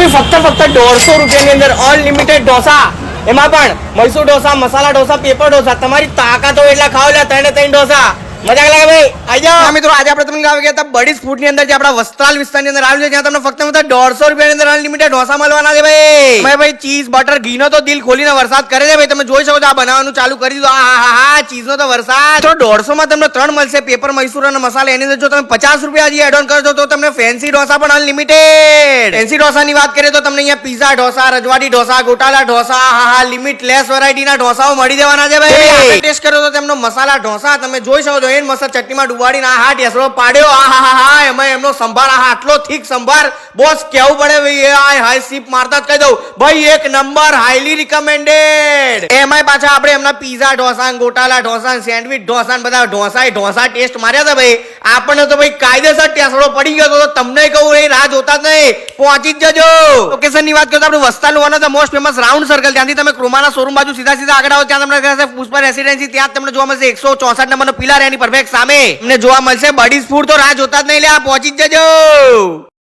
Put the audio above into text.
બી ફક્ત ફક્ત દોઢસો રૂપિયાની અંદર અનલિમિટેડ ઢોસા, એમાં પણ મૈસૂર ઢોસા, મસાલા ઢોસા પેપર ઢોસા, તમારી તાકાત હોય એટલા ખાવ લે ત્રણે ત્રણ ઢોસા. મજા લાગે ભાઈ? આઈ જાઓ. મિત્રો આજે આપણે તમને લાવી ગયા હતા બડી ફૂડની અંદર જે આપણા વસ્ત્રાલ વિસ્તારની અંદર આવ્યું છે જ્યાં તમને ફક્ત મતલબ દોઢસો રૂપિયાની અંદર અનલિમિટેડ ઢોસા મળવાના છે ભાઈ. મેં ભાઈ ચીઝ બટર ઘીનો તો દિલ ખોલીને વરસાદ કરે છે ભાઈ. તમે જોઈ શકો છો આ બનાવવાનું ચાલુ કરી દીધું. આ હા હા ચીઝનો તો વરસાદ. તો દોઢસો માં તમને ત્રણ મળશે પેપર મૈસૂર અને મસાલા. એની અંદર જો તમે પચાસ રૂપિયા હજી એડ ઓન કરશો તો તમને ફેન્સી ઢોસા પણ અનલિમિટેડ ફેન્સી ઢોસાની વાત કરીએ તો તમને અહીંયા પીઝા ઢોસા રજવાડી ઢોસા ગોટાલા ઢોસા હા હા લિમિટલેસ વેરાયટીના ઢોસાઓ મળી જવાના છે ભાઈ. ટેસ્ટ કરો તો તેમનો મસાલા ઢોસા તમે જોઈ શકો છો એન મસાલા ચટણીમાં ડુબાડીને આ હા ટેસડો પાડ્યો. આ હા હા હા, એમાં એમનો સંભાર આ આટલો થીક સંભાર બોસ, કેવું પડે ભાઈ? એ આ હાઈ સીપ મારતા જ કહી દઉં. ભાઈ, એક નંબર હાઈલી રિકમેન્ડેડ એમાંય પાછા આપણે એમના પીઝા ઢોસા ગોટાલા ઢોસા સેન્ડવીચ ઢોસા બધા ઢોસા ઢોસા ટેસ્ટ માર્યા હતા ભાઈ. આપણને તો ભાઈ કાયદેસર ટેસડો પડી ગયો તો તમને કહું, એ રાહ જોતા જ નહીં, પહોંચી જ જજો. લોકેશનની વાત કરીએ તો આપણે Vastral one of the most famous round circle ત્યાંથી તમે ક્રોમાના શોરૂમ બાજુ સીધા સીધા આગળ આવો, ત્યાં તમને કહેશે પુષ્પા રેસિડેન્સી ત્યાં તમને જોવા મળશે એકસો ચોસઠ નંબરનો પિલાર એની પરફેક્ટ સામે. તમને જોવા મળશે બડીઝ ફૂડ તો રાહ જોતા જ નહીં લે આ પહોંચી જ જજો.